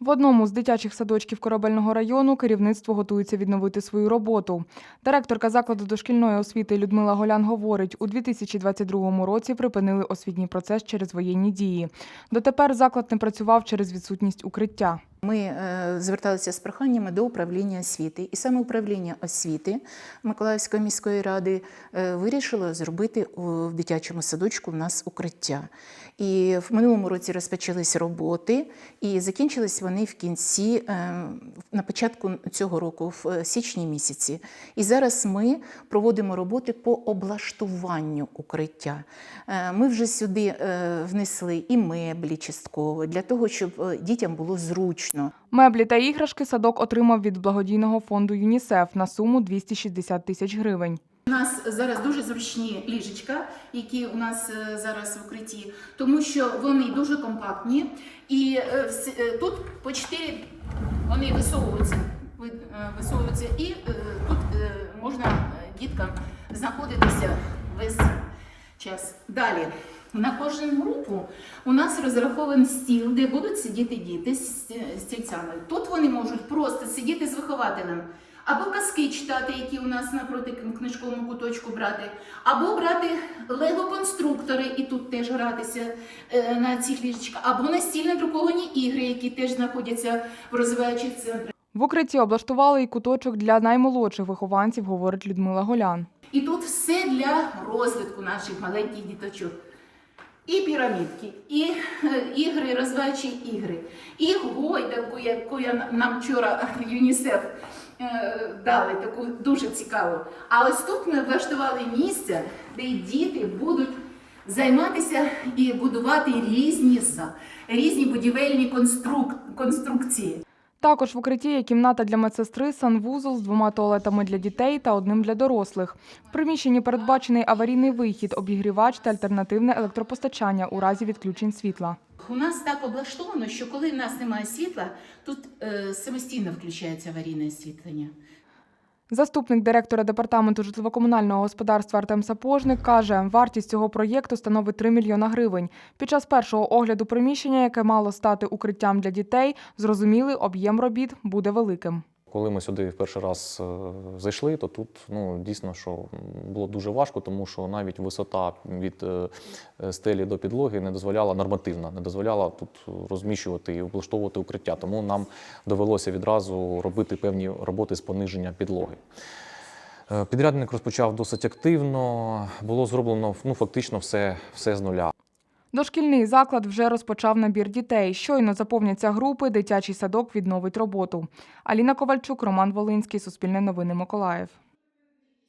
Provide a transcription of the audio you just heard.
В одному з дитячих садочків корабельного району керівництво готується відновити свою роботу. Директорка закладу дошкільної освіти Людмила Голян говорить, у 2022 році припинили освітній процес через воєнні дії. Дотепер заклад не працював через відсутність укриття. Ми е, зверталися з проханнями до управління освіти, і саме управління освіти Миколаївської міської ради е, вирішило зробити в дитячому садочку в нас укриття. І в минулому році розпочались роботи, і закінчились вони в кінці е, на початку цього року, в січні місяці. І зараз ми проводимо роботи по облаштуванню укриття. Ми вже сюди внесли і меблі частково для того, щоб дітям було зручно. Меблі та іграшки садок отримав від благодійного фонду ЮНІСЕФ на суму 260 тисяч гривень. У нас зараз дуже зручні ліжечка, які у нас е, зараз в укритті, тому що вони дуже компактні і е, е, тут по чотири вони висовуються, висовуються і тут можна діткам знаходитися весь час. Далі. На кожну групу у нас розрахований стіл, де будуть сидіти діти з сті- стільцями. Тут вони можуть просто сидіти з вихователем, або казки читати, які у нас напроти книжковому куточку брати, або брати лего-конструктори і тут теж гратися е, на цих ліжечках, або настільно друковані ігри, які теж знаходяться в розвиваючих центрах. В укритті облаштували і куточок для наймолодших вихованців, говорить Людмила Голян. І тут все для розвитку наших маленьких діточок. І пірамідки, і е, ігри, розвиваючі ігри, і гойдалку, яку я нам вчора ЮНІСЕФ е, дали, таку дуже цікаву. А ось тут ми влаштували місце, де діти будуть займатися і будувати різні, різні будівельні конструк- конструкції. Також в укритті є кімната для медсестри, санвузол з двома туалетами для дітей та одним для дорослих. В приміщенні передбачений аварійний вихід, обігрівач та альтернативне електропостачання у разі відключень світла. У нас так облаштовано, що коли в нас немає світла, тут е, самостійно включається аварійне освітлення. Заступник директора департаменту житлово-комунального господарства Артем Сапожник каже, вартість цього проєкту становить 3 мільйона гривень. Під час першого огляду приміщення, яке мало стати укриттям для дітей, зрозуміли, об'єм робіт буде великим. Коли ми сюди в перший раз е, зайшли, то тут ну, дійсно що було дуже важко, тому що навіть висота від е, е, стелі до підлоги не дозволяла нормативна, не дозволяла тут розміщувати і облаштовувати укриття. Тому нам довелося відразу робити певні роботи з пониження підлоги. Підрядник розпочав досить активно, було зроблено ну, фактично все, все з нуля. Дошкільний заклад вже розпочав набір дітей. Щойно заповняться групи, дитячий садок відновить роботу. Аліна Ковальчук, Роман Волинський, Суспільне новини Миколаїв.